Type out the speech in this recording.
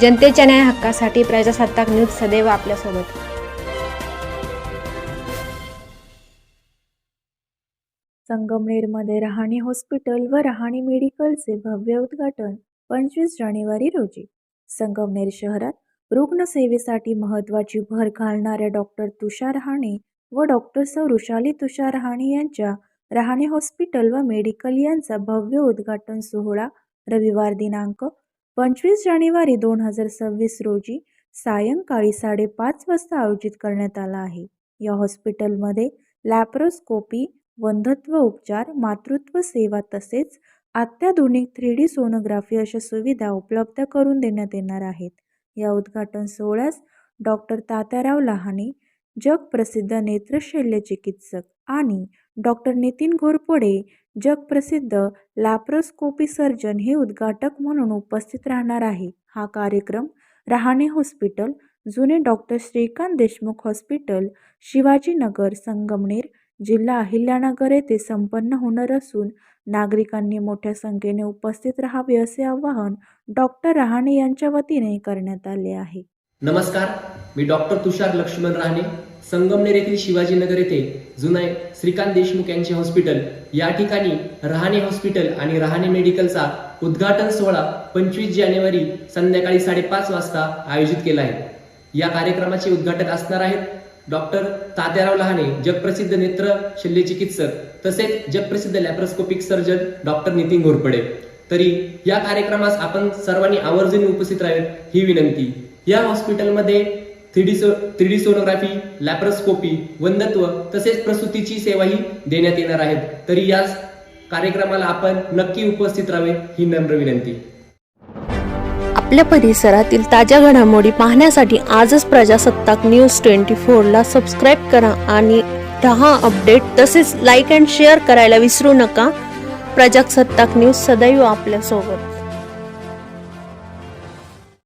जनतेच्या न्याय हक्कासाठी प्रजासत्ताक न्यूज सदैव आपल्यासोबत. संगमनेरमध्ये रहाणी हॉस्पिटल व रहाणी मेडिकलचे भव्य उद्घाटन पंचवीस जानेवारी रोजी. संगमनेर शहरात रुग्णसेवेसाठी महत्त्वाची भर घालणाऱ्या डॉक्टर तुषार रहाणे व डॉक्टर सौ ऋषाली तुषार रहाणे यांच्या रहाणे हॉस्पिटल व मेडिकल यांचा भव्य उद्घाटन सोहळा रविवार दिनांक पंचवीस जानेवारी दोन हजार सव्वीस रोजी सायंकाळी साडेपाच वाजता आयोजित करण्यात आला आहे. या हॉस्पिटलमध्ये लॅप्रोस्कोपी वंधत्व उपचार मातृत्व सेवा तसेच अत्याधुनिक थ्री डी सोनोग्राफी अशा सुविधा उपलब्ध करून देण्यात येणार आहेत. या उद्घाटन सोहळ्यास डॉक्टर तात्याराव लहाने जगप्रसिद्ध नेत्रशल्य चिकित्सक आणि डॉक्टर नितीन घोरपडे जगप्रसिद्ध लॅप्रोस्कोपी सर्जन हे उद्घाटक म्हणून उपस्थित राहणार आहे. हा कार्यक्रम रहाणे हॉस्पिटल जुने डॉक्टर श्रीकांत देशमुख हॉस्पिटल शिवाजीनगर संगमनेर जिल्हा अहिल्यानगर येथे संपन्न होणार असून नागरिकांनी मोठ्या संख्येने उपस्थित राहावे असे आवाहन डॉक्टर रहाणे यांच्या वतीने करण्यात आले आहे. नमस्कार मी डॉक्टर तुषार लक्ष्मण राहणे संगमनेर येथील शिवाजीनगर येथे जुने श्रीकांत देशमुख यांचे हॉस्पिटल या ठिकाणी रहाणे हॉस्पिटल आणि रहाणे मेडिकलचा उद्घाटन सोहळा पंचवीस जानेवारी संध्याकाळी साडेपाच वाजता आयोजित केला आहे. या कार्यक्रमाचे उद्घाटक असणार आहेत डॉक्टर तात्याराव लहाने जगप्रसिद्ध नेत्र शल्य चिकित्सक तसेच जगप्रसिद्ध laparoscopic surgeon doctor Nitin Ghorpade. तरी या कार्यक्रमास आपण सर्वांनी आवर्जून उपस्थित राहावे ही विनंती. या हॉस्पिटलमध्ये थ्री डी सो सोनोग्राफी लॅप्रोस्कोपी वंदत्व तसेच प्रसूतीची सेवाही देण्यात येणार आहेत. तरी या कार्यक्रमाला आपण नक्की उपस्थित राहावे ही नम्र विनंती. आपल्या परिसरातील ताज्या घडामोडी पाहण्यासाठी आजच प्रजासत्ताक न्यूज ट्वेंटी फोरला सबस्क्राईब करा आणि दहा अपडेट. तसेच लाईक अँड शेअर करायला विसरू नका. प्रजासत्ताक न्यूज सदैव आपल्यासोबत.